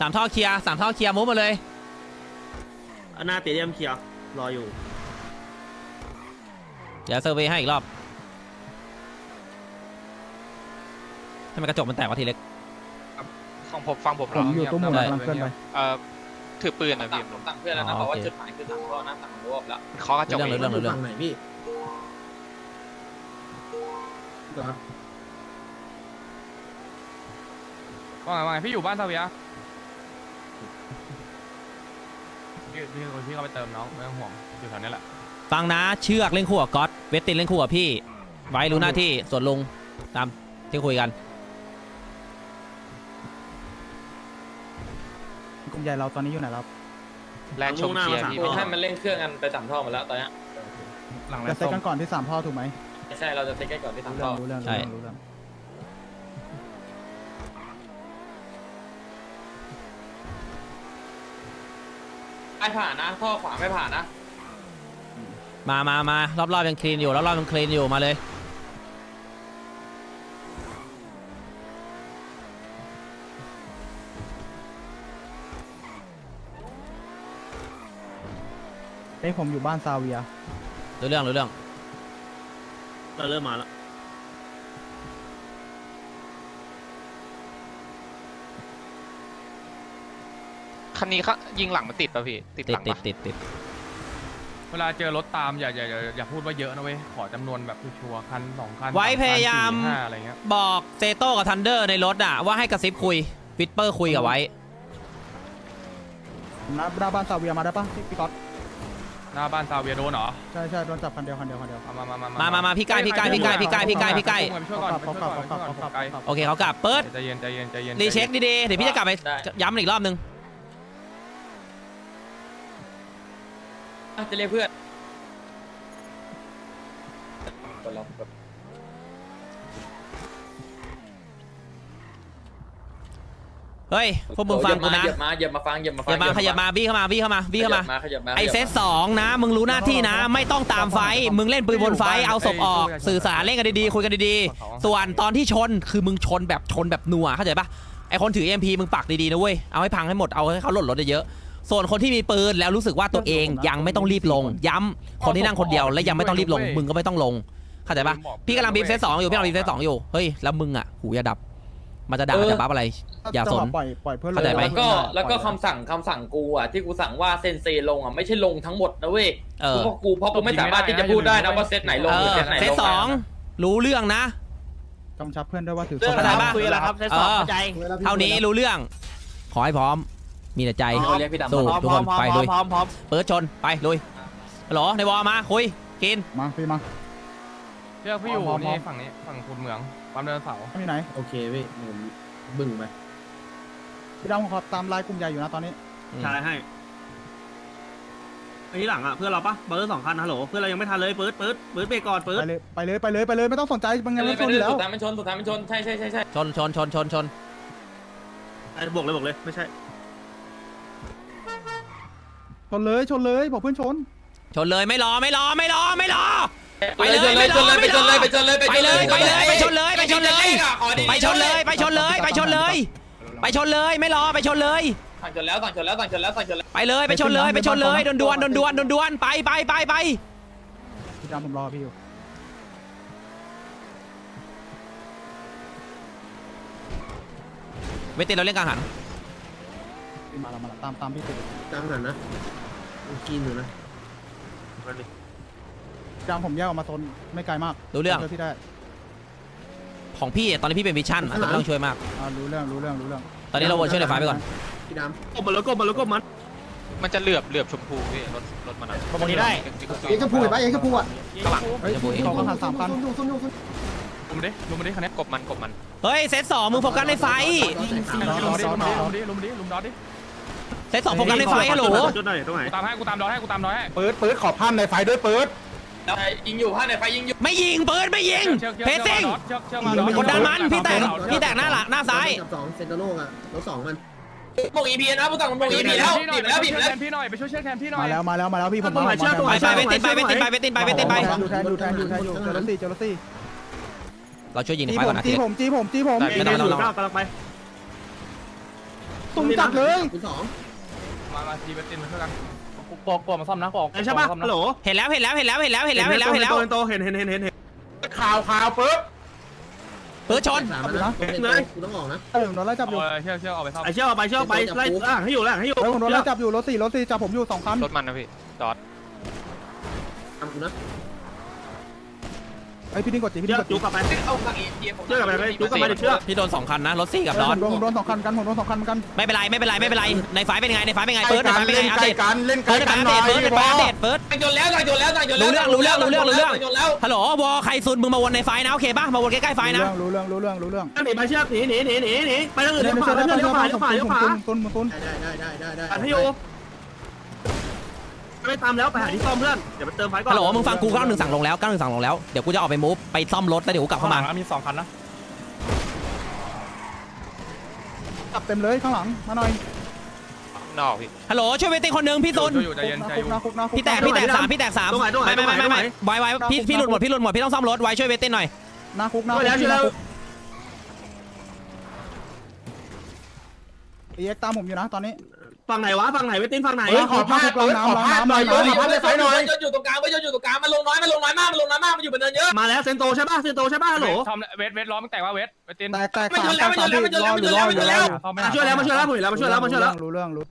สามท่อเคลียร์สามท่อเคลียร์มุฟมาเลยหน้าเตเดียมเคลียร์รออยู่ เดี๋ยวเซอร์เวย์ให้อีกรอบทำไมกระจกมันแตกวะทีเล็ก ของผมฟังผมผมอยู่ตู้หมุนได้กำลังเคลื่อนไป เอ่อถือปืนนะสั่พี่งผมสั่งเพื่อนแล้วนะอ๋อบอกว่าโอเค จุดหมายคือสั่งพ่อนะสั่งรวบแล้วเคาะกระจกเรื่องเองเรื่องเรื่อง ฝั่งไหนพี่ว่าไงว่าไงพี่อยู่บ้านซาเวีย พี่พี่คนพี่เขาไปเติมน้องไม่ต้องห่วงอยู่แถวนี้แหละฟังนะเชือกเล่นคู่กับก๊อตเวสตินเล่นคู่กับพี่ ไว้รู้หน้าที่ส่วนลุงตามที่คุยกันกลุ่มใหญ่เราตอนนี้อยู่ไหนครับแลนด์ชมเชียร์พี่กูให้มันเร่งเครื่องกันไปสามท่อหมาแล้วตอนเนี้ยหลังแลจะนด์เซ็ตส้มกันก่อนที่สามพ่อถูกไหมไม่ใช่เราจะเซ็ตกันก่อนที่สามรู้ท่เรื่อองรู้เรื่องใช่รู้เรื่องรู้เรื่อง ไม่ผ่านนะท่อขวาไม่ผ่านนะมามามารอบๆยังคลีนอยู่รอบๆยังคลีนอยู่มาเลยเอ้ยผมอยู่บ้านซาเวีย รู้เรื่องรู้เรื่อง เราเริ่มมาแล้ว คันนี้เขายิงหลังมันติดป่ะพี่ ติดติหดลังติดปะติดติดเวลาเจอรถตามอย่าอย่าอย่าอย่าพูดว่าเยอะนะเว้ย ขอจำนวนแบบชัวร์ๆคันสองคันไว้สคันพยายาม สี่ห้าอะไรเงี้ย บอกเซโต้กับทันเดอร์ในรถอะว่าให้กระซิบคุยฟิตเปอร์คุยกับไว้ นะหน้าบ้านซาเวียมาได้ปะพี่พี่ก๊อตหน้าบ้านซาเวียโดนเหรอ ใช่ใช่โดนจับคันเดียวคันเดียวคันเดียวเอามามามามามามาพี่ใกล้พี่ใกล้พี่ใกล้พี่ใกล้พี่ใกล้พี่ใกล้ไปช่วยก่อนไปช่วยก่อนไปช่วยก่อนไปช่วยก่อนไกลโอเคเขากลับเปิดใจเย็นใจเย็นใจเย็นรีเช็คดีๆเดี๋ยวพี่จะกลับไปย้ำมันอีกรอบนึง อะจะเรียกเพื่อนกดแล้วกดเฮ้ยพวกมึงฟังกูนะเหยียบมาเหยียบมาฟังเหยียบมาอฟังย่ามาขยับมาบี้เข้ามาบี้เข้ามาบี้เข้ามาขยับมา ไอเซตสองนะ มึงรู้หน้าที่นะ ไม่ต้องตามไฟท์มึงเล่นปืนบนไฟท์เอาศพออก สื่อสารเล่นกันดีๆคุยกันดีๆ ส่วนตอนที่ชนคือมึงชนแบบชนแบบนัวเข้าใจปะไอคนถือ MP มึงปักดีๆนะเว้ยเอาให้พังให้หมดเอาให้เขาหล่นรถเยอะๆ ส่วนคนที่มีปืนแล้วรู้สึกว่าตัวเองยังไม่ต้องรีบลง ย้ำคนที่นั่งคนเดียวและยังไม่ต้องรีบลง มึงก็ไม่ต้องลงเข้าใจปะพี่กำลังบีบเซตสองอยู่พี่กำลังบีบเซตสองอยู่เฮ้ยแล้วมึงอะหูอย่าดับมันจะด่าจะบัฟอะไร อย่าสนจังหวะปล่อยปล่อยเพื่อนลงเข้าใจไหม แล้วก็แล้วก็คำสั่งคำสั่งกูอะที่กูสั่งว่าเซนเซลงอะไม่ใช่ลงทั้งหมดนะเว้ยเออเพราะกูเพราะกูไม่สามารถที่จะพูดได้นะว่าเซตไหนลงเอหรืออเซตไหนเซลตงสองรู้เรื่องนะ กำชับเพื่อนด้วยว่าถือเรื่องศพอะไรบ้างคุยแล้วครับเออเท่านี้รู้เรื่อง ขอให้พร้อม มีแต่ใจเรียกพี่ดำสู้มาทุกคนไปลุยเปิดชนไปลุยฮัลโหลในวอลมาคุยกินมาพี่มา เชือกพี่อยู่พร้อมๆนี่ฝั่งนี้ฝั่งคุณเหมืองปั๊มเดินเสาไม่มีไหนโอเคพี่ผมบึ้งไปพี่ดำขอตามไลน์กลุ่มใหญ่อยู่นะตอนนี้ชายให้ไอ้ที่หลังอะเพื่อนเราปะเปิดสองคันฮัลโหลเพื่อนเรายังไม่ทันเลยเปิดเปิดเปิดไปก่อนเปิดไปเลยไปเลยไปเลยไปเลยไม่ต้องสนใจมันยังไปไม่เลยชนอยู่แล้ว สุดท้ายมันชนสุดท้ายมันชนใช่ใช่ใช่ใช่ชนชนชนชนชนไอ้บวกเลยบวกเลยไม่ใช่ ชนเลยชนเลยบอกเพื่อนชน ชนเลยไม่รอไม่รอไม่รอไม่รอไปเลยไปเลยไปเลยไปเลยไปเลยไปเลยไปเลยไปชนเลยไปชนเลยไปชนเลยไปชนเลยไปชนเลย ไปชนเลยไม่รอไปชนเลยสั่งชนแล้วสั่งชนแล้วสั่งชนแล้วสั่งชนแล้วไปเลยไปชนเลยไปชนเลยดวนดวนดวนดวนดวนดวนไปไปไปไปพี่ดำผมรอพี่อยู่เวทีเราเล่นกลางหันพี่มาแล้วมาแล้วตามตามพี่ติดตามหันนะ กินอยู่นะพี่ดำผมแยกออกมาโซนไม่ไกลมากรู้เรื่องช่วยพี่ได้ของพี่ตอนนี้พี่เป็นวิชั่นอาจจะไม่ต้องช่วยมาก อ่ารู้เรื่องรู้เรื่องรู้เรื่องตอนนี้เราวนช่วยในไฟไปก่อนพี่ดำกบมาแล้วกบมาแล้วกบมันมันจะเหลือบเหลือบชมพูพี่รถรถมันอะตรงนี้ได้ยังจะพูดไปยังจะพูดอะเฮ้ยพี่เขาก็หันสามคันซุ่มซุ่มซุ่มซุ่มลุมดิลุมดิคันนี้กบมันกบมันเฮ้ยเซตสองมึงโฟกัสในไฟลุมดิลุมดิลุมดิลุมดิลุมดอทดิ เซตสองโฟกัสในไฟฮัลโหลจุดหน่อยตรงไหนกูตามให้กูตามดอทให้กูตามดอทให้เปิดเปิดขอภาพในไฟด้วยเปิดยิงอยู่ผ้าในไฟยิงอยู่ไม่ยิงปืนไม่ยิงเชือกเพซซิ่งเชือกเชือกมาดอทกดดันมันพี่แตกพี่แตกหน้าหลังหน้าซ้ายกับสองเซนโตโน่อะแล้วสองมันโมงอีพีนะผู้สั่งโมงอีพีแล้วพี่หน่อบียบแล้วบีบแล้วพี่หน่อยไปช่วยเชือกแทนพี่หน่อยมาแล้วมาแล้วมาแล้วพี่ผมมาตรงไหนเชือกตรงไหไปไปเวตินไปเวตินไปเวตินไปเวตินไปอยู่แทนอยู่แทนอยู่แทนอยู่เจอรถสี่เจอรถสี่เราช่วยยิงในจีไฟผก่อนมนะจีทีผมจีผมจีผมไม่ต้องไม่ต้องกำลังไปตุ่มจัดเลยคุณสอง มามาทีเบตินมาช่วยกันกูกลัวกลัวมาซ่อมนะกลัวไอ้ใช่ป่ะฮัลโหลเห็นแล้วเห็นแล้วเห็นแล้วเห็นแล้วเห็นแล้วเห็นแล้วเห็นแล้วเห็นโตเห็นเห็นเห็นเห็นเห็นข่าวข่าวปุ๊บปืนชนสามนะผมเห็นเลยคุณต้องออกนะเออผมโดนไล่จับอยู่ เชื่อเชื่อเอาไปซ่อมไอ้เชี่ยวไปเชี่ยวไปไล่อ่างให้อยู่แล้วให้อยู่เฮ้ยผมโดนไล่จับอยู่รถสี่รถสี่จับผมอยู่สองคันรถมันนะพี่จอดทำกูนะ ไอพี่ดิ้งกดจีพี่เชืดิ้องกกดจีจุกกลับไปเอาฝั่งเอเชียผมเชือกกลับไปเลยจุกกลับไปเดี๋ยวเชือกพี่โดนสองคันนะรถซี่กับเอดออผนมโดนผมโดนสองคันกันผมโดนสองคันเหมือนกันไม่เป็นไรไม่เป็นไรไม่เป็นไรในไฟล์เป็นไงในไฟล์เป็นไงเปิดในไฟล์เป็นไงอัปเดตเล่นเปิดในไฟล์อัปเดตเปิดในไฟล์อัปเดตเปิดสั่งโยนแล้วสั่งโยนแล้วสั่งโยนแล้วรู้เรื่องรู้เรื่องรู้เรื่องรู้เรื่องสั่โยนแล้วฮัลโหลวอใครซุนมึงมาวนในไฟล์นะโอเคป่ะมาวนใกล้ๆไฟล์นะรู้เรื่องรู้เรื่องรู้เรื่องรู้เรื่องหนีไปเชือกหนีหนีหนีหนีหนีไปทางอื่นเล่เลี้นยวไม่ขวาใช่เลี้ได้ยวได้ขวาได้เลี้ยวขวาเลี้ยวขวาตุนตุนตุนได้ได้ได้ได้ได้อันให้อยู่ ไม่ตามแล้วไปหาที่ซ่อมเพื่อนเดี๋ยวไปเติมไฟก่อนฮัลโหลมึงฟังกูก้าหนึ่งสั่งลงแล้วก้าหนึ่งสั่งลงแล้วเดี๋ยวกูจะออกไปมูฟไปซ่อมรถแล้วเดี๋ยวกูกลับเข้ามา มีสองคันนะจับเต็มเลยข้างหลังมาหน่อยนอกพี่ฮัลโหลช่วยเวทีคนหนึ่งพี่ซุนอยู่ใจเย็นใจคุอกยู่นะคุกนะคุกพี่แตกพี่แตกสามพี่แตกสามไม่ไม่ไม่ไม่ไม่ไวไวพี่พี่หลุดหมดพี่หลุดหมดพี่ต้องซ่อมรถไวช่วยเวทีหน่อยหน้าคุกหน้าช่วยแล้วช่วยแล้วเอ็กตามผมอยู่นะตอนนี้ ฝั่งไหนวะฝั่งไหนเวตินฝั่งไหนเฮ้ยขอภาพล้างน้ำล้างน้ำล้างน้ำโยนอยู่ตรงกลางไปโยนอยู่ตรงกลางมันลงน้อยมันลงน้อยมากมันลงน้อยมากมันอยู่บนเนินเยอะมาแล้วเซนโตใช่ป่ะเซนโตใช่ป่ะฮัลโหลทำเวทเวทล้อมึงแตกว่าเวทเวตินแตกแตกสามแตกสามพี่รออยู่รออยู่รออยู่มาช่วยแล้วมาช่วยแล้วผมเห็นแล้วมาช่วยแล้วมาช่วยแล้วรู้เรื่องรู้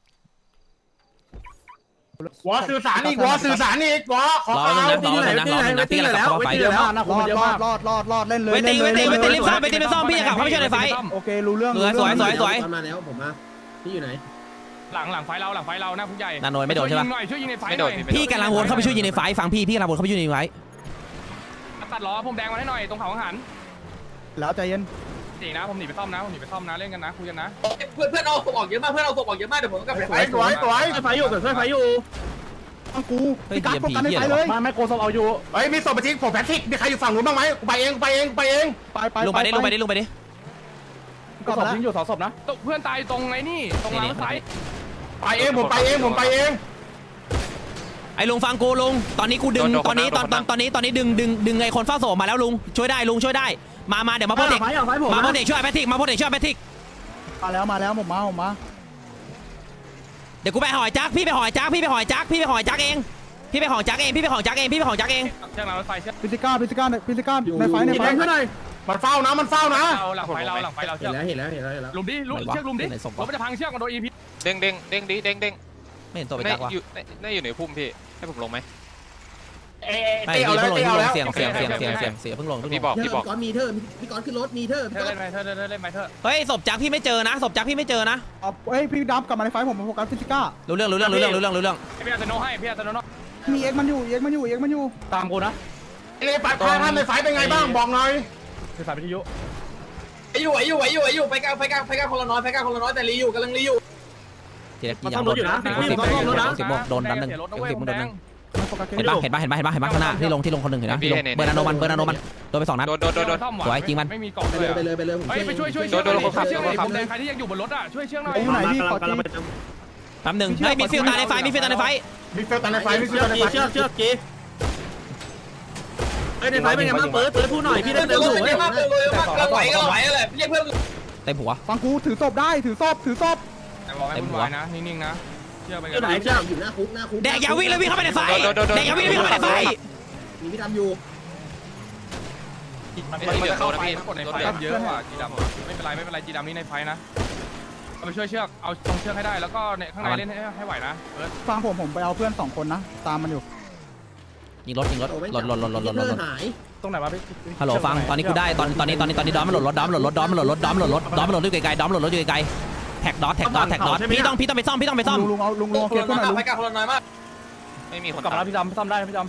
วอสื่อสารอีกวอสื่อสารอีกวอขอรอหนึ่งนะรอหนึ่งนะรอหนึ่งนะพี่กำลังกลับเข้าไฟเดี๋ยวแล้วรอดรอดรอดรอดรอดเล่นเลยเวทีเล่นเวเลยทีเล่นเวทีรีบซ่อมเวทีรีบซ่อมพี่จะกลับเข้าไปช่วยในไฟโอเครู้เรื่องสวยสวยสวยมาแล้วผมมาพี่อยู่ไหน หลังหลังไฟเราหลังไฟเราหน้าผู้ใหญ่นาโนไม่โดนใช่ปะหน่อยช่วยยิงในไฟไม่หโดน่นอยพี่ไม่โดนพี่กำลังวนเข้าไปช่วยยิงในไฟฟังพี่พี่กำลังวนเข้าไปช่วยยิงในไฟตัดล้อผมแดงมาให้หน่อยตรงเขาหันแล้วใจเย็นจริงนะผมหนีไปซ่อมนะผมหนีไปซ่อมนะเล่นกันนะคุยกันนะเพื่อนเพื่อนเอาศพออกเยอะมากเพื่อนเอาศพออกเยอะมากเดี๋ยวผมก็ไปไฟสวยสวยไฟอยู่กับไฟอยู่ฟังกูพี่การโฟกัสในไฟเลยมาไม่โกซเอาอยู่เฮ้ยมีศพไปทิ้งผมแพทริกมีใครอยู่ฝั่งนู้นบ้างไหมไปเองไปเองไปเองไปไปลงไปดิลงไปดิลงไปดิ กลับมาแล้วทิ้งอยู่สองศพนะเพื่อนตายตรงไอ้นี่ตรงรางรถไฟไปเองผมไปเองผมไปเองไอ้ลุงฟังกูลุงตอนนี้กูดึงโดนโดนตอนนี้โดตอนนตอนตอนนี้ตอนนี้ดึงดึงดึงไอ้คนเฝ้าโสมมาแล้วลุงช่วยได้ลุงช่วยได้มามาเดี๋ยวมาพ่นเด็กไฟอย่างไฟผมมาพ่นเด็กช่วยแพทริกมาพ่นเด็กช่วยแพทริกมาแล้วมาแล้วผมมาผมมาเดี๋ยวกูไปหอยจักพี่ไปหอยจักพี่ไปหอยจักพี่ไปหอยจักเองพี่ไปหอยจักเองพี่ไปหอยจักเองพี่ไปหอยจักเองเชือกรางรถไฟเชือกพิซิก้าพิซิก้าพิซิก้าในไฟในยิงไฟ แรงขึ้นหน่อยมันเฝ้านะ มันเฝ้านะเราหลังไฟเราหลังไฟเราเห็เชืนอกแล้วเห็นแล้วเห็นแล้วเห็นแล้วลุมดิลุมเชือกลุมดิรถมันจะพังเชือกมันโดนอีพีเด้งเด้งเด้งดิเด้งเด้งไม่เห็นตัวไปน่าจักวะ อยู่น่าอยู่ในพุ่มพี่ ให้ผมลงไหมไม่พี่เพิ่งลงพี่ลงเสียงเสียงเสียงเสียงเสียงเสียงเพิ่งลงเพิ่งลพี่งบอกพี่พี่บอกก้อนมีเธอพี่ก้อนขึ้นรถมีเธอเธพี่อก้อเล่นนไหมเธอเล่นเล่นไหมเธอเฮ้ยศพจักพี่ไม่เจอนะศพจักพี่ไม่เจอนะเฮ้ยพี่ดับกลับมาในไฟผมโฟกัสพิซิก้า รู้เรื่องรู้เรื่องรู้เรื่องรู้เรื่องรู้เรื่องพี่อาร์ตโนให้พี่อาร์ตโนมีเอ็กมันอยู่เอ็กมันอยู่เอ็กมันอยู่ตามกูนะเอ้ยปัดพาท่านในไฟเป็นไงบ้างบอกหน่อย คือสายวิทยุไอ้อยู่ไอ้อยู่ไอ้อยู่ไอ้อยู่ไฟกลางไฟกลางไฟกลางคนละน้อยไฟกลางคนละน้อยแต่รีอยู่กำลังรีอยู่เจ๊กินยาหมดสิบสิบโมงโดนดันหนึ่งสิบโมงโดนหนึ่งมันโฟกัสเกเห็นปะเห็นปะเห็นปะเห็นปะเห็นปะข้างหน้าที่ลงที่ลงคนหนึ่งเห็นปะที่ลงเบอร์นาโนมันเบอร์นาโนมันโดนไปสองนัดโดนโดนโดนโดนไม่มีกล่องไปเลเลยยไปเลยไปเลยผมเฮ้ยไปช่วยช่วยโดนโดนคนขับเชือกหน่อยโดนคนขับผมแดงใครที่ยังอยู่บนรถอะช่วยเชือกหน่อยอยู่ไหนพี่ขอกำลังจีไปเติมแป๊บหนึ่งเฮ้ยมีฟิลตาในไฟมีฟิลตาในไฟมีเฟลตันในไฟมีเฟเชืลอกตันในกีไฟเชือกเชือกกี เฮ้ยในไฟเป็นไงบ้างเปิดเปิดพูดหน่อยพี่ได้เดี๋เติยวมรถถูกเยอะมากเลยมากกำลังไหวกำลังไหวอะไรเรียกเพื่อนเต็มหัวฟังกูถือศพได้ถือศพถือศพแต่บอกให้วุ่นวายนะนิ่งๆนะเชือกไปอยู่ไหนกันเชือกอยู่หน้าคุกหน้าคุกแดกยาวิ่งเลยวิ่งเข้าไปในไฟแดกยาวิ่งเลยวิ่งเข้าไปในไฟมีพี่ทำอยู่มันจะเข้าไฟกดในไฟเยอะกว่าจีดำไม่เป็นไรไม่เป็นไรจีดำนี่ในไฟนะเอาไปช่วยเชือกเอาตรงเชือกให้ได้แล้วก็ในข้างในเล่นให้ไหวนะเออฟังผมผมไปเอาเพื่อนสองคนนะตามมันอยู่ ยิงรถยิงรถโอ้ไม่รถรถรถรถรถรถรถหายตรงไหนวะพี่ฮัลโหลฟังตอนนี้กูได้ตอนตอนนี้ตอนนี้ตอนนี้ดอมมันหล่นรถดอมมันหล่นรถดอมมันหล่นรถดอมมันหล่นรถดอมมันหล่นรถอยู่ไกลๆดอมมันหล่นรถอยู่ไกลๆแท็กดอทแท็กดอทแท็กดอทพี่ต้องพี่ต้องไปซ่อมพี่ต้องไปซ่อมลุงลุงเอาลุงลุงเอาเคคสนขึ้นหละน่อยลุงน้อยไฟกลางคนละน้อยมากไม่มีคนกลับมาตาแล้มวพี่ดำซ่อมได้พี่ด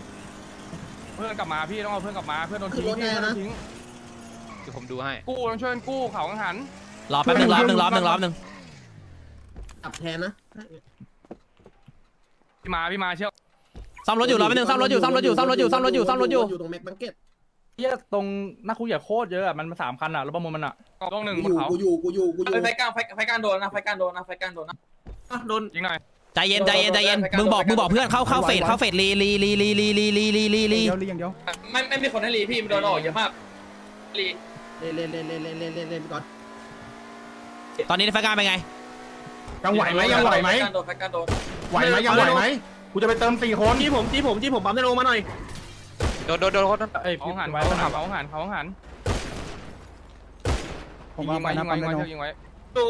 ำเพื่อนกลับมาพี่ต้องเอาเพื่อนกลับมาเพื่อนโดนทิ้งพี่โดนทิ้งเดี๋ยวผมดูให้กู้ต้องช่วยกู้เขากังหันรอแป๊บนึงรอบนึงรอบนึงรอบนึงจับแทนนะพี่มาพี่มาเชือก ซ่อมรถอยู่รอแป๊บนึงซ่อมรถอยู่ซ่อมรถอยู่ซ่อมรถอยู่ซ่อมรถอยู่ซ่อมรถอยู่อยู่ตรงแม็กบังเก็ตเฮียตรงหน้าคุกใหญ่โคตรเยอะอะมันมาสามคันอะรถประมูลมันอะตรงหนึ่งกูบอนยู่เขากูอยู่กูอยู่กูอยู่ไฟกลางไฟไฟกลางโดนนะไฟกลางโดนนะไฟกลางโดนนะโดนยิงหน่อยใจเย็นใจเย็นใจเย็นมึงบอกมึงบอกเพื่อนเข้าเข้าเฟสเข้าเฟสลีลีลีลีลีลีลีลีลีลีเดียวลีอย่างเดียวไม่ไม่มีคนให้รีพี่มันโดนออกเยอะมากรีเล่นเล่นเล่นเล่นเล่นเล่นเล่นเล่นพี่ก้อนตอนนี้ในไฟการเป็นไงยังไหวไหมยังไหวไหมโดนแฟกันโดนไหวไหมยังไหวไหม กูจะไปเติมสี่คนจี้ผมจี้ผมจี้ผมปั๊มได้ลงมาหน่อยโดนโดนโดนคนนั้นเอ้ยเขาพี่หันไว้เขาคหัรันบเขาหันเขาหันผมยิว่างไปไว้นะยิงปั๊ไว้มยิงไดไว้โนยิงไว้ดู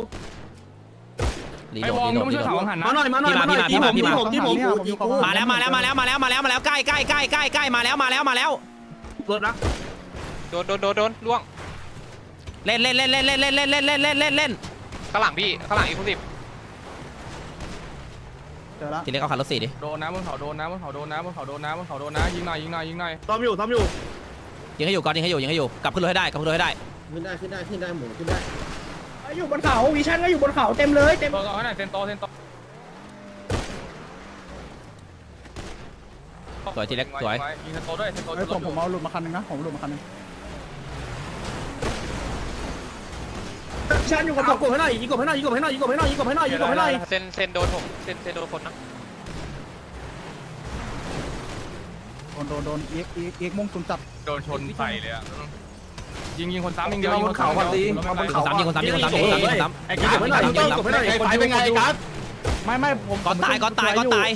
รีไอ้โหลวอดร์มรีโหลต้องดช่วยรีโหลเขาดหันมานะหน่อยมาหน่อยมาหน่อยพี่มาพี่มาพี่มาพี่มาจี้ผมจี้ผมจี้ผมมาแล้วมาแล้วมาแล้วมาแล้วมาแล้วมาแล้วใกล้ใกล้ใกล้ใกล้ใกล้ใกล้มาแล้วมาแล้วมาแล้วรถนะโดนโดนโดนโดนล่วงเล่นเล่นเล่นเล่นเล่นเล่นเล่นเล่นเล่นเล่นเล่นเล่นข้างหลังพี่ข้างหลังอีกคนสิบ เจอละทีเล็กเอาขันรถสี่ดิโดนนะบนเขาโดนนะบนเขาโดนนะบนเขาโดนนะบนเขาโดนนะยิงหน่อยยิงหน่อยยิงหน่อยซ้อมอยู่ซ้อมอยู่ยิงให้อยู่ก่อนยิงให้อยู่ยิงให้อยู่กลับขึ้นรถให้ได้กลับขึ้นรถให้ได้ขึ้นได้ขึ้นได้ขึ้นได้หมูขึ้นได้อยู่บนเขาวิชั่นก็อยู่บนเขาเต็มเลยเต็มเออเอาให้หน่อยเซนโตเซนโตสวยทีเล็กสวยยิงเซนโตด้วยเซนโตเอ้ยผมผมเอาหลุดมาคันนึงนะผมหลุดมาคันนึง ชั่นอยู่กับเอากบให้หน่อยยิงกบให้หน่อยยิงกบให้หน่อยยิงกบให้หน่อยยิงกบให้หน่อยยิงกบให้หน่อยเซนเซนโดนผมเซนเซนโดนคนนะโดนโดนโดนเอ็กเอ็กเอ็กมุ่งตุนจับโดนชนใส่เลยอะยิงยิงคนซ้ำยิงเดียวยิงคนซ้ำยิงคนซ้ำยิงคนซ้ำยิงคนซ้ำยิงคนซ้ำยิงคนซ้ำไอ้กบให้หน่อยยิงกบให้หน่อยไอ้ไฟเป็นไงไอ้กัสไม่ไม่ผมก่อนตายก่อนตายก่อนตาย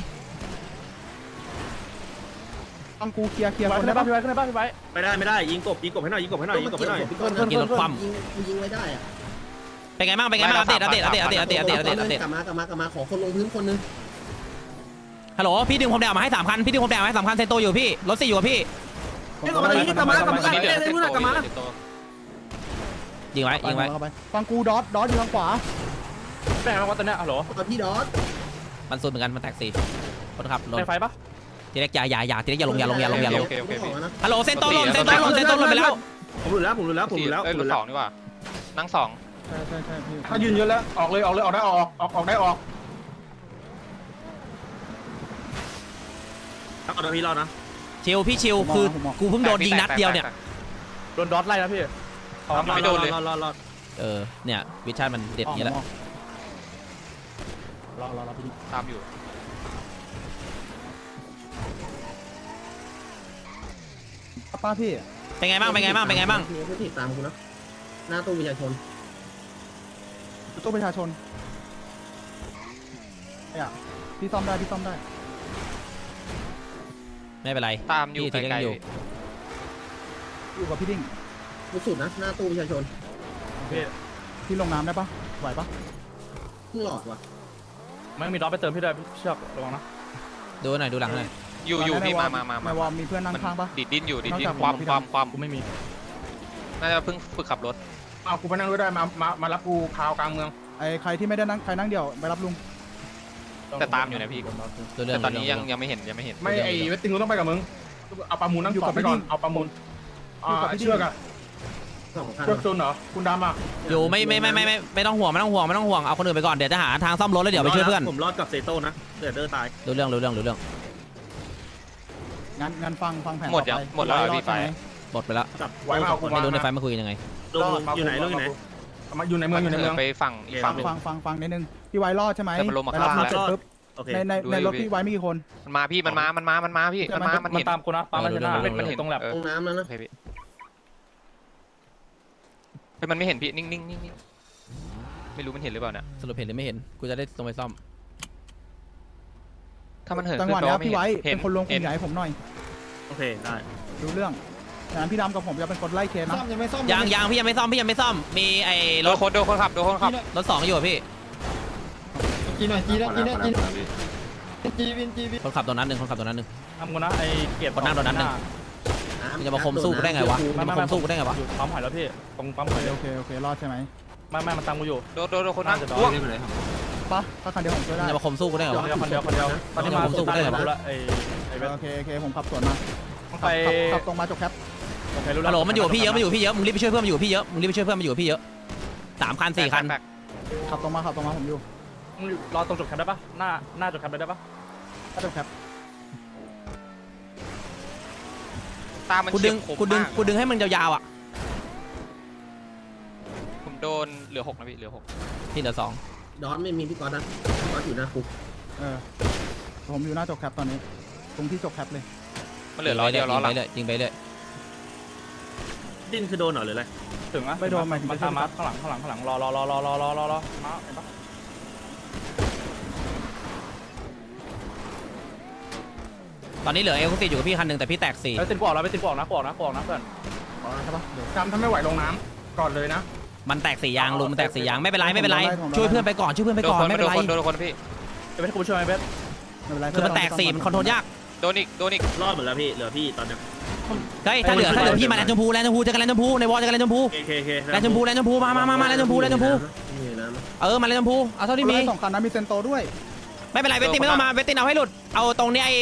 ต้องกูเคลียร์เคลียร์ไว้คนขึ้นได้ได้ปะป่ะพี่ไว้ขึ้นได้ป่ะพี่ไว้ไม่ได้ไม่ได้ยิงกบยิงกบให้หน่อยยิงกบให้หน่อยยิงกบให้หน่อยยิงยิงยิงไว้ได้อะ เป็นไงบ้างเป็นไงบ้างอัปเดตอัปเดตอัปเดตอัปเดตอัปเดตอัปเดตอัปเดตอัปเดตกลับมากลับมากลับมาขอคนลงพื้นคนนึงฮัลโหลพี่ดึงผมแดงมาให้สามคันพี่ดึงผมแดงมาให้สามคันเซนโตอยู่พี่รถสี่อยู่กับพี่เอ้ยกบมายิงกลับมากลับมาอันนี้เหลืเอ้อยเซเอ้ยนนู่นโตน่ะกลับมาเซนโตยิงไว้ยิงไว้เข้าไปฟังกูดอทดอทอยู่ทางขวาแบ่งมาว่าตอนเนี้ยฮัลโหลเอาพี่ดอสมันสุดเหมือนกันมันแตกสี่คนขับรถได้ไฟปะทีเล็กอย่าอย่าอย่าทีเล็กอย่าลงอย่าลงอย่าลงอย่าลงโอเคโอเคโอเคฮัลโหลเซนโตลงเซนโตลงเซนโตลงไปแล้วผมหลุดแล้วผมหลุดแล้วผมหลุดแล้วเอ้ยผมหรลุถดสแล้อวงนี่หว่านั่งสอง ใช่ใช่ใช่พี่ถ้ายืนเยอะแล้วออกเลยออกเลยออกได้ออกออกออกได้ออกเอาตัวพี่รอดนะชิวพี่ชิวคือกูเพิ่งโดนยิงนัดเดียวเนี่ย โดนดอทไล่นะพี่ไม่โดนเลยรอดรอดรอดเออ เนี่ยวิชั่นมันเด็ดอย่างนี้แหละรอรอรอพี่ตามอยู่ป้าพี่เป็นไงบ้างเป็นไงบ้างเป็นไงบ้างไม่ติดตามกูนะหน้าตู้ประชาชน ตู้ประชาชนเนี่ยพี่ซ่อมได้พี่ซ่อมได้ ไม่เป็นไรตามอยู่พี่ไกทีเล็กลอยู่ อยู่กับพี่ดิ้งกูสุดนะ หน้าตู้ประชาชนพี่ลงน้ำได้ปะไหวปะเพิ่งหลอดว่ะไม่มีดอทไปเติมพี่ด้วยเชือกระวังนะดูหน่อยดูหลังหน่อยๆอยู่อยู่พี่มามามาในมาวอร์มมีเพื่อนนั่งมันข้างปะ ดิดดิ้นอยู่ดิดดิ้นนอกจากความผมความความกูไม่มีน่าจะเพิ่งฝึกขับรถ เอากูไปนั่งด้วยได้มามามารับกูพาวกลางเมืองไอ้ใครที่ไม่ได้นั่งใครนั่งเดี่ยวไปรับลุงแต่ตามอยู่นะพี่ดูเรื่อแต่งตอนนี้ดูเรื่ยังยังไม่เห็นยังไม่เห็นไม่ไอ้เวสติงกูต้องไปกับมึงเอาประมูลนั่งสอบไปก่อนเอาประมูลอ่าเชือกอะสองคันเชือกซุนเหรอคุณดำอะอยู่ไม่ไม่ไม่ไม่ไม่ไม่ต้องห่วงไม่ต้องห่วงไม่ต้องห่วงเอาคนอื่นไปก่อนเดี๋ยวจะหาทางซ่อมรถแล้วเดี๋ยวไปช่วยเพื่อนผมรอดกับเซโต้นะเดือดเดอร์ตายดูเรื่องดูเรื่องดูเรื่องงั้นงั้นฟังฟังแผนหมดยังต่อไปหมดแล้วเหรอรอพี่ไฟใช่หมหมดไปแล้วจับไว้มาเอากูไม่มารู้ในไฟล์มาคุยยังไง ลงอยู่ไหนลงอยู่ไหน มาอยู่ในเมืองอยู่ในเมืองไปฝั่งอีกฟัฝั่งงหนึ่ง ฟังฟังฟังนิดนึงพี่ไวรอดใช่ไหมแต่มันลงมาไปรับข้างล่างเสร็จปุ๊บโอเคในในดูในอยู่รถพี่พี่ไว้มีกี่คน มันมาพี่มันมา มันมา มันมาพี่ มันมา มันมันเห็น ตามกูนะปั๊มมันชนะเออมันเห็นตรงแลบเออตรงน้ำแล้วนะ โอเคพี่เฮ้ยมันไม่เห็นพี่ นิ่งนิ่งนิ่งนิ่งไม่รู้มันเห็นหรือเปล่าเนี่ยสรุปเห็นหรือไม่เห็น กูจะได้ลงไปซ่อม ถ้ามันเหินจังหวะขึ้นเนี้ยแปลาไม่พี่ไว้เห็เป็นคนลงกเห็ลุ่มใหญ่ให้ผมหน่อย โอเคได้ดูเรื่อง งั้นพี่ดำกับผมจะเป็นคนไล่เคสนะยังยังพี่ยังไม่ซ่อมพี่ยังไม่ซ่อม มีไอ้โดรนถคนโดนคนขับโดนคนขับรถสองอยู่อะพี่ กินหน่อยกินหน่อยกินหน่อยกินจีวินจีวินคนขับตัวนั้นหนึ่งคนขับตัวนั้นหนึ่ง ทำกูนะไอ้เกียรติคนนั่งตรงนั้นน่ะ มึงจะมาคมสู้กูได้ไงวะมึงจะมาคมสู้กูได้ไงวะ อยู่ปั๊มหอยแล้วพี่ตรงปั๊มหอยเร็วโอเคโอเครอดใช่ไหมไม่ไม่มันตามกูอยู่โดนโดนโดนคนนั่งน่าจะโดนล่วงปะถ้าคันเดียวผมช่วยมึได้งจะมาคมสู้กูได้ไงวะคนเดียวคนเดียวคนเดียวตอนนี้มาผมสู้ได้เหรอรู้แล้วไอ้ไอ้เวสโอเคโอเคผมขับสวนมาต้องขัไปบขับขับตรงมาจบแคปโอเครู้แล้ว ฮัลโหลมันอยู่กับพี่เยอะมันอยู่กับพี่เยอะมึงรีบไปช่วยเพื่อนมันอยู่กับพี่เยอะมึงรีบไปช่วยเพื่อนมันอยู่กับพี่เยอะสามคันสี่คันแบกขับตรงมาขับตรงมาผมอยู่มึงรอตรงจบแคปได้ปะหน้าหน้าจบแคปได้ปะถ้าจบแคปตามมันกูดึงเฉียบคมกูดึงมากกูดึงให้มันยาวๆอะผมโดนเหลือหกนะพี่เหลือหกพี่เหลือสองดอสไม่มีพี่ก๊อตนะพี่ก๊อตอยู่หน้าคุกเออผมอยู่หน้าจบแคปตอนนี้ ตรงที่จบแคปเลยมันเหลือร้อยเดียวร้อยยิงละไปเลยยิงไปเลย ดิ้นคือโดนเหรอหรืออะไรถึงไหมไม่โดนมันมันตามมาข้างหลังข้างหลังข้างหลังรอรอรอรอรอรอรอรอมาเห็นปะตอนนี้เหลือเอลคุสิอยู่กับพี่คันหนึ่งแต่พี่แตกสี่ไอ้ตินปอกนะไอ้ตินปอกนะปอกนะปอกนะเพื่อนอ๋อใช่ปะเดี๋ยวจำถ้าไม่ไหวลงน้ำก่อนเลยนะ มันแตกสี่ยางลุมมันแตกสี่ยางไม่เป็นไรไม่เป็นไรช่วยเพื่อนไปก่อนช่วยเพื่อนไปก่อนไม่เป็นไรโดนคนพี่จะไกูช่วยไหมเบ๊บคือมันแตกสี่มันคอนโทรลยากโดนอีกโดนอีกรอดหมดแล้วพี่เหลือพี่ตอนนี้ เฮ้ยถ้าเหลือถ้าเหลือพี่มาแลนด์ชมพูแลนด์ชมพูเจอกันแลนด์ชมพูในวอลเจอกันแลนด์ชมพูโอเคโอเคแลนด์ชมพูแลนด์ชมพูมามามามาแลนด์ชมพูแลนด์ชมพูนี่นะเออมาแลนด์ชมพูเอาเท่าที่มีมีสองคันนะมีเซนโตด้วยไม่เป็นไรเวตตินไม่ต้องมาเวตตินเอาให้หลุดเอาตรงเนี้ยไอ้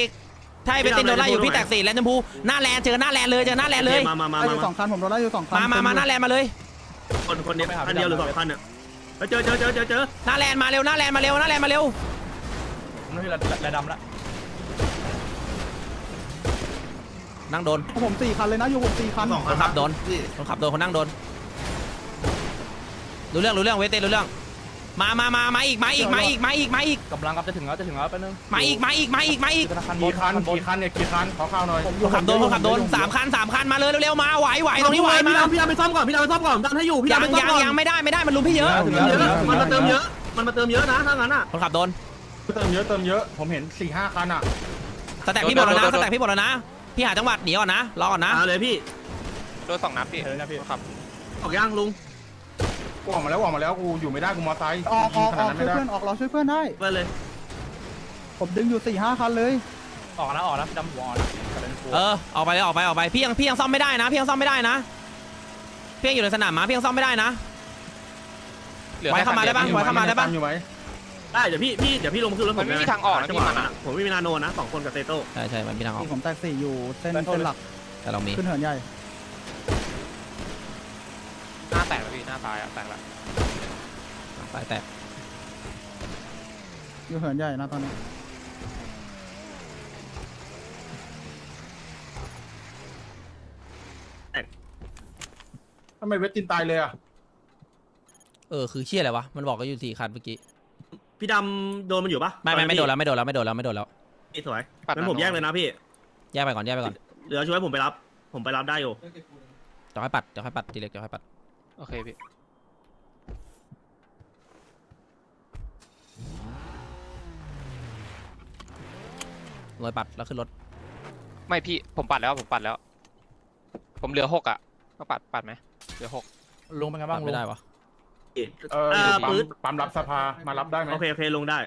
ถ้าไอ้เวตตินโดนไล่อยู่พี่แตกสี่แลนด์ชมพูหน้าแลนด์เจอหน้าแลนด์เลยเจอหน้าแลนด์เลยมามามาไล่อยู่มาสองคันผมโดนไล่อยู่สองคันมามามาหน้าแลนด์มาเลย คนคนนี้คันเดียวหรือสองคันเนี่ยเฮ้ยเจอเจอเจอเจอเจอหน้าแลนด์มาเร็วหน้าแลนด์มาเร็วหน้าแลนด์มาเร็วผมนี่แหละแหละดำละ นั่งโดนผมสี่คันเลยนะอยู่ผมสี่คันคนขับโดนคนขับโดนคนนั่งโดนรู้เรื่องรู้เรื่องเวตตินรู้เรื่อง มามามามาอีกมาอีกมาอีกมาอีกมาอีกกำลังกับจะถึงแล้วจะถึงแล้วแป๊บนึงมาอีกมาอีกมาอีกมาอีกธนาคารบกี่นคันบนกี่คันเนี่ยกี่คันขอข้าวหน่อยคนขับโดนคนขับโดนสามคันสามคันมาเลยเร็วๆมาไหวไหวตรงนี้ไหวพี่มาดำพี่ดำไปซ่อมก่อนพี่ดำไปซ่อมก่อนดันให้อยู่พี่ยัดำงไปซ่อมยังก่อนยังไม่ได้ไม่ได้มันลุมพี่เยอะมันเยอะมันมาเติมเยอะมันมาเติมเยอะนะถ้างั้นอะคนขับโดนเติมเยอะเติมเยอะผมเห็นสี่ห้าคันอะสแต็กพี่หมดแล้วนะสแต็กพี่หมดแล้วนะ พี่หาจังหวัดหนีก่อนนะรอก่อนนะเอาเลยพี่โดนสองนัดพี่เดี๋ยวนะพี่ครับออกย่างลุงกูออกมาแล้วออกมาแล้วกูอยู่ไม่ได้กูมอไซค์ออกออกขอนาดอกนั้นช่วไม่ยได้เพื่อนออกเราช่วยเพื่อนได้เพื่อนเลยผมดึงอยู่สี่ห้าคันเลยออกนะออกนะดำหัวออกนะกระเด็นกูเออออกไปเลยออกไปออกไปพี่ยังพี่ยังซ่อมไม่ได้นะพี่ยังซ่อมไม่ได้นะพี่ยังอยู่ในสนามม้าพี่ยังซ่อมไม่ได้นะเหลือไว้แค่เข้ามาได้ปะอยู่ไว้เข้ามาได้ปะอยู่ไหม ได้เดี๋ยวพี่พี่เดี๋ยวพี่ลงมาขึ้นรถผมมันไม่มีทางออกนะจังหที่วะมันนั้นอะอะผมไม่มีนาโนนะสองคนกับเตโต้ใช่ใช่มันมีทางออกที่ผมแตกสี่อยู่เส้นเส้นหลักแต่เรามีขึ้นเหินใหญ่หน้าแตกแล้วพี่หน้าซ้ายอะแตกแล้วสายแตกอยู่เหินใหญ่นะตอนนี้ทำไมเวสตินตายเลยอะเออคือเชี่ยอะไรวะมันบอกก็อยู่สี่คันเมื่อกี้ พี่ดำโดนมันอยู่ปะไม่ไม่ไม่โดนแล้วไม่โดนแล้วไม่โดนแล้วไม่โดนแล้วพี่สวยปัดงั้นผมแยกเลยนะพี่แยกไปก่อนแยกไปก่อนเหลือช่วยผมไปรับ ผมไปรับได้อยู่เดี๋ยวให้ปัดเดี๋ยวให้ปัดทีเล็กเดี๋ยวให้ปัดโอเคพี่รอยปัดแล้วขึ้นรถไม่พี่ผมปัดแล้วผมปัดแล้ว ผมเหลือหกอะต้องปัดปัดไหมเหลือหกลุงเป็นไงปับ้าดงลุไม่งได้วะ เออเออปั๊มปื๊ด ปั๊มรับสภามารับได้ไหม โอเคโอเคลงได้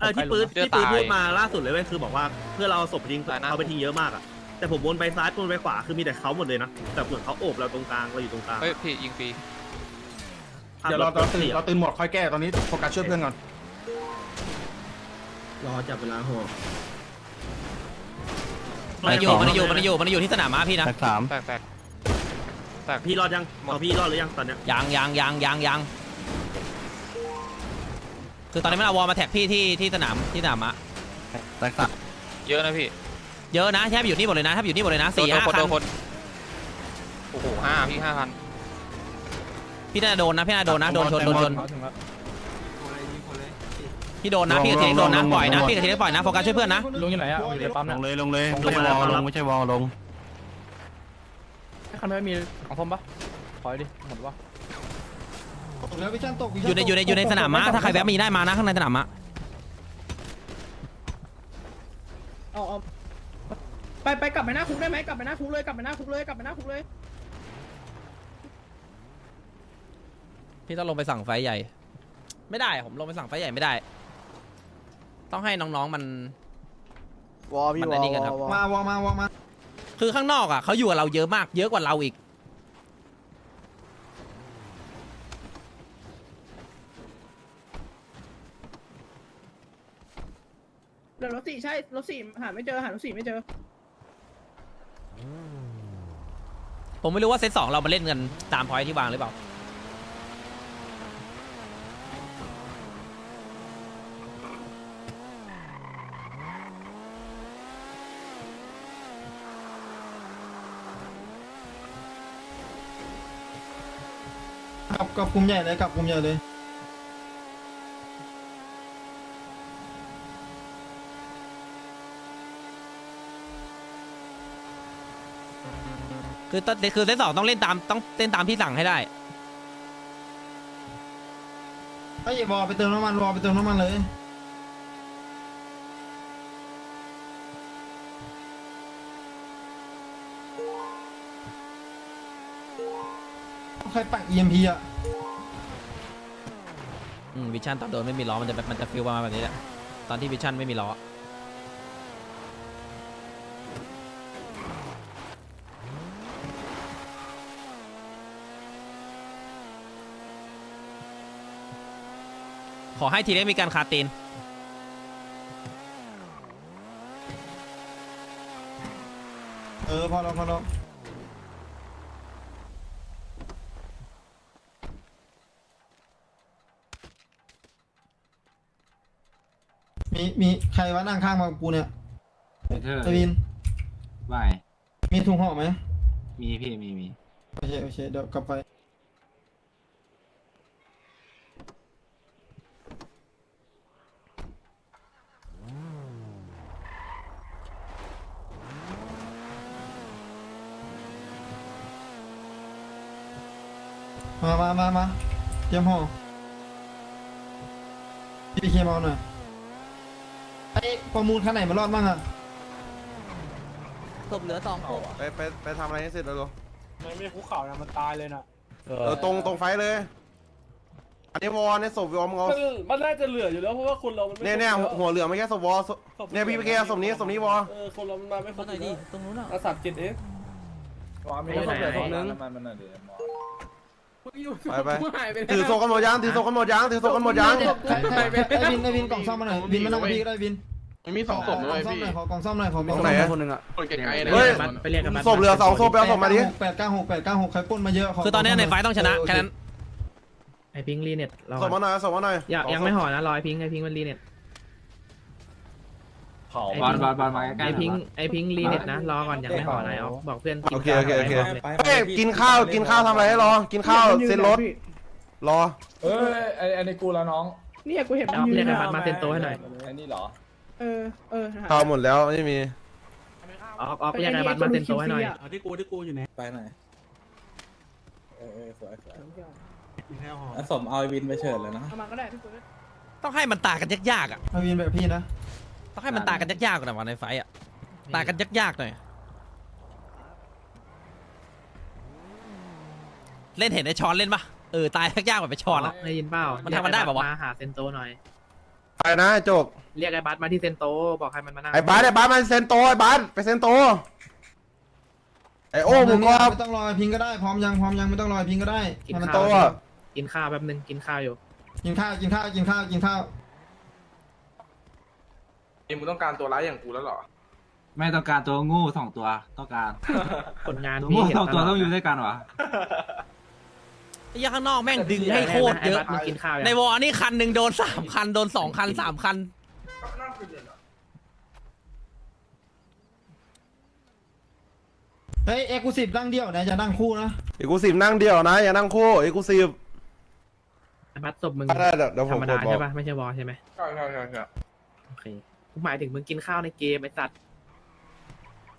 เออที่ปื๊ดที่ปื๊ดพูดมาล่าสุดเลยเว้ยคือบอกว่าเพื่อเราเอาศพทิ้งเขาไปทิ้งเยอะมากอะแต่ผมวนไปซ้ายวนไปขวาคือมีแต่เขาหมดเลยนะแต่เหมือนเขาโอบเราตรงกลางเราอยู่ตรงกลางเฮ้ยพี่ยิงฟรีภพเดี๋ยวเราถเราตื่นสียเราตื่นหมดค่อยแก้ตอนนี้โฟกัสช่วยเพื่อนก่อนรอจับเวลาห่อมันอยู่มันอยู่มันอยู่มันอยู่ที่สนามม้าพี่นะแตกแตกแตก พี่รอดยังเอาพี่รอดหรือยังตอนเนี้ยยังยังยังยังยังคือตอนนี้มันเอาวอลมาแท็กพี่ที่ที่สนามที่สนามม้าเยอะนะพี่เยอะนะแทบอยู่นี่หมดเลยนะแทบอยู่นี่หมดเลยนะโดนสี่โดนห้าคนคัโดนนคนโอ้โหห้าพี่ห้าพันพี่น่าจะโดนนะพี่น่าจะโดนนะโดนชนโดนชนถึงแล้วพี่โดนนะพี่กับเทเล็กโดนนะปล่อยนะพี่กับเทเล็กปล่อยนะโฟกัสช่วยเพื่อนนะลุงอยู่ไหนอะอยู่ในปั๊มลเนี่ยงเลยลงเลยลงมาแล้วลงไม่ใช่วอลลง คันไม่มีของส้มปะขอดิหมดวะตกแล้ววิชันตกอยู่ในอยู่ในอยู่ในสนามม้าถ้าใครแวะมายิงได้มานะข้างในสนามม้าเอาเอาไปไปกลับไปหน้าคุกได้ไหมกลับไปหน้าคุกเลยกลับไปหน้าคุกเลยกลับไปหน้าคุกเลยพี่ต้องลงไปสั่งไฟใหญ่ ไม่ได้ผมลงไปสั่งไฟใหญ่ไม่ได้ ต้องให้น้องๆมัน วอพี่มันวไอ้อนี่กันครับมาวอมาวอมา คือข้างนอกอะเขาอยู่กับเราเยอะมาก เยอะกว่าเราอีก เดี๋ยวรถสี่ใช่รถสี่หาไม่เจอหารถสี่ไม่เจอ ผมไม่รู้ว่าเซตสองเรามาเล่นกันตามพอยที่วางหรือเปล่า กลับกลุ่มใหญ่เลยกลับกลุ่มใหญ่เลย คือตอนคือเซตสองต้องเล่นตามต้องเล่นตามที่สั่งให้ได้ ไอ้รอไปเติมน้ำมันรอไปเติมน้ำมันเลยใครปัก EMP อะ วิชั่นตอนโดนไม่มีล้อมันจะแบบมันจะฟิลประมาณแบบนี้แหละตอนที่วิชั่นไม่มีล้อขอให้ทีเล็กมีการคาตีนเออพอแล้วพอแล้ว มีมีใครวะนั่งข้างมากับกูเนี่ยเธอเอวินว่ามีถุงห่อไหมมีพี่มีมีโอเคโอเคเดี๋ยวกลับไป มามามามาเตรียมห่อพี่เคมเอาหน่อย ไอ้ประมูลคันไหนมารอดบ้างอะศพเหลือสองศพไปไปไปทำอะไรให้เสร็จแล้วไม่ไม่คุกเข่านะมันตายเลยน่ะเออตรงตรงไฟเลย อันนี้วอลในศพวอลมึงเอามันน่าจะเหลืออยู่แล้วเพราะว่าคนเรา มันเนี่ยเนี่ยหัวเหลืองไม่ใช่ศพวอลศพเนี่ยพี่ไปเกศพนี้ศพนี้วอลเออคนเรา มันมาไม่ครบหน่อยดิตรงนู้นอะอาสับจิตเองไม่ได้ไหน ศพนึงไปไปถือศพกันหมดยังถือศพกันหมดยังถือศพกันหมดยังใครใครไอ้วินไอ้วินกล่องซ่อมมาหน่อยวินมานั่งกับพี่ก็ได้วิน มันมีสองศพขด้วยกล่องซ่อมพี่หน่อยขอกล่องซ่อมหน่อยขอตรงไหนอะคนไกลๆเลยเฮ้ยไปเรียกกันมาศพเหลือสองศพไปเอาศพมาดิแปดเก้าหกแปดเก้าหกใครปล้นมาเยอะขคือตอนนี้ในไฟล์ต้องชนะเแค่นั้นไอพิงรีเน็ตรอศพมาหน่อยศพมาหน่อยยังยังไม่ห่อนะรอไอพิงไอพิงมันรีเน็ตบอลบอลบอลมาใกล้ไอๆพิงไอพิงรีเน็ตนะรอก่อนยังไม่ห่อนะเอาบอกเพื่อนกินโอเคข้าวโอเคโอเคไปเฮ้ยกินข้าวกินข้าวทำอะไรให้รอ กินข้าวเซ็นรถรอเออไอไอในกูแล้วน้องเนี่ยกูเห็นเรียกไอ้บัตรมาเซ็นโตให้หน่อยอันนี้เหรอ เออ เออข้าวหมดแล้วไม่มี ออกออกเรียกไอ้บัตรมาเซ็นโตให้หน่อยที่กูที่กูอยู่ไหนไปหน่อย เออเออสวยสวยอะสมเอาไอวินไปเฉิดเลยนะ เอามาก็ได้พี่ปืนต้องให้มันตากันยากๆอะมาวินแบบพี่นะต้องให้มันตากันยากๆก่อนนะวันในไฟต์อะตากันยากๆหน่อยเล่นเห็นไอชอนเล่นปะเออตายยากๆแบบไปชอนอะได้ยินเปล่ามันทำมันได้ปะวะ มาหาเซ็นโตหน่อย ไปนะไอ้โจกเรียกไอ้บัตรมาที่เซ็นโต บอกให้มันมานั่งไอ้บาสไอ้บาสมาเซ็นโตไอ้บาสไปเซ็นโตไอ้โอ้หมูกรอบไม่ต้องรอไอ้พิงก็ได้พร้อมยังพร้อมยังไม่ต้องรอไอ้พิงก็ได้กินให้มันข้าโตวอะกินข้าวแป๊บนึงกินข้าวอยู่ กินข้าวกินข้าวกินข้าวกินข้าวเอ็มมึงต้องการตัวร้ายอย่างกูแล้วเหรอ ไม่ต้องการตัวงูสองตัวต้องการผลงานตัวพี่งูเห็นสองตัวลดต้องอยู่ด้วยกันวะ ไอ้เหี้ยข้างนอกแม่งดึงให้โคตรเยอะ ไบัตมึงกินข้าวยังในวอลนี่คันหนึ่งโดนสามคัน โดนสองคันสามคันเฮ้ยเอ็กซ์คลูซีฟนั่งเดียวนะจะนั่งคู่นะเอกกูสิบนั่งเดียวนะ อย่านั่งคู่เอกกูสิบไอ้บัตรศพมึงได้เดี๋ยวเดี๋ยวผธรมรมกดาดบอกใช่ปะไม่ใช่วอลใช่ไหมใช่ใช่ใช่ใช่โอเคกูหมายถึงมึงกินข้าวในเกมไอ้สัตว์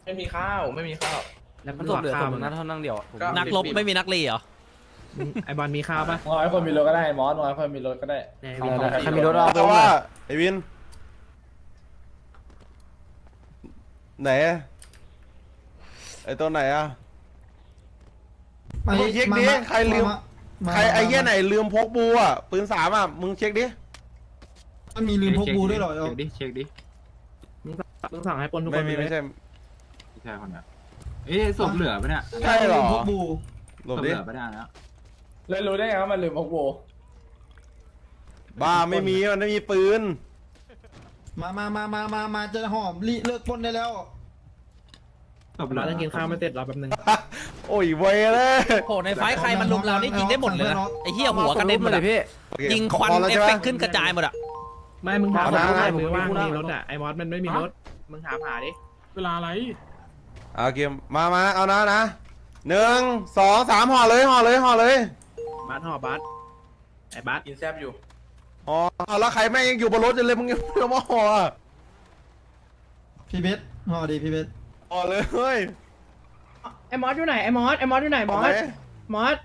ไม่มีข้าวไม่มีข้าว แล้วมันหลอกข้าวมึงนะ นักรบไม่มีนักรีเหรอมึง ไอบอลมีข้าวปะน้อยคนมีรถก็ได้มอสน้อยคนมีรถก็ได้แน่ใครมีรถเอาแต่ว่าไอ้วิน ไหนอะไอ้ตัวไหนอะมึงเช็คดิใครลืมใครไอ้เหี้ยไหนลืมพกบูอะปืนสามอะ มึงเช็คดิ มันมีลืมพกบูด้วยเหรอเช็คดิเช็คดิมึงสั่งให้ปนทุกคไม่นมีเลยไม่ใช่ไม่ใช่คนเนี้ยเอ๊ะศพเหลือปะเนี่ยใช่เหรอลืมพกบูหลศบพเหดิลือปะเนี่ยนะ เลยรู้ได้ไงว่ามันลืมพกโบบ้าไม่มีมันไม่มีปืน มามามามามามาจะหอมลิเลิกปล้นได้แล้วศพเหลืเราอต้องกินข้าวไม่เสร็จรอแป๊บนึง โอ้ยเวยเลยโหในไฟท์ใครมันลุมเรานี่ยิงได้หมดเลยนะไอ้เหี้ยหัวกันเด็นหมดอะยิงควันพอแล้วเอใช่ฟไหม เฟกต์ขึ้นกระจายหมดอะไม่ มึงถามเอานะว่ามือว่างมีรถอะ ไอ้มอสมันไม่มีรถ มึงถามหาดิ เวลาอะไร เอาเกมมามาเอานะนะหนึ่งสองสามห่อเลยห่อเลยห่อเลย บัสห่อบัสไอ้บัสกินแซบอยู่ห่อแล้วใครแม่งยังอยู่บนรถอยู่เลยมึงยังไม่มาห่ออะพี่เบสห่อดีพี่เบสห่อเลยเฮ้ยไอ้มอสอยู่ไหนไอ้มอสไอ้มอสอยู่ไหนมอสมอส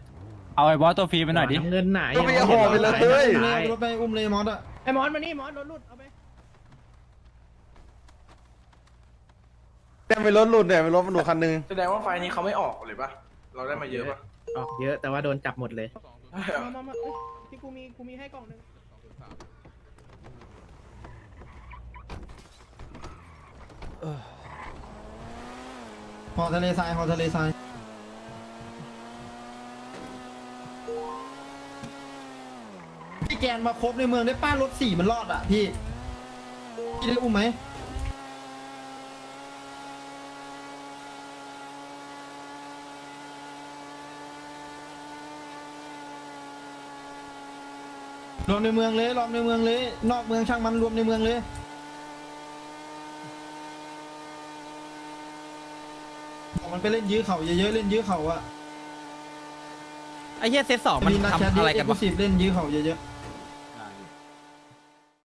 เอาไอ้บอสตัวฟรีไปหน่อยดิเงินไหนก็ไม่ห่อไปเลยเฮ้ยอุ้มเลยรถไปอุ้มเลยมอสอะไอ้มอสมานี่มอสรถลุดเอาไปเนี่ยไปรถหลุดเนี่ยไปรถมันหลุดคันหนึงแสดงว่าไฟนี้เขาไม่ออกเลยปะเราได้มาเยอะปะออกเยอะแต่ว่าโดนจับหมดเลย มามามาเอ้ยที่กูมีกูมีให้กล่องหนึงหอทะเลทรายหอทะเลทรายพี่แกนมาครบในเมืองได้ป้ารถสี่มันรอดอะพี่ พี่ได้อุ้มไหม รวมในเมืองเลยรวมในเมืองเลย นอกเมืองช่างมันรวมในเมืองเลยบอกมันไปเล่นยื้อเขาเยอะๆเล่นยื้อเขาอะไอ้เหี้ยเซตสองมันมีนักแชททำอะไรกันเอ็กซ์คลูวะซีฟเล่นยื้อเขาเยอะๆ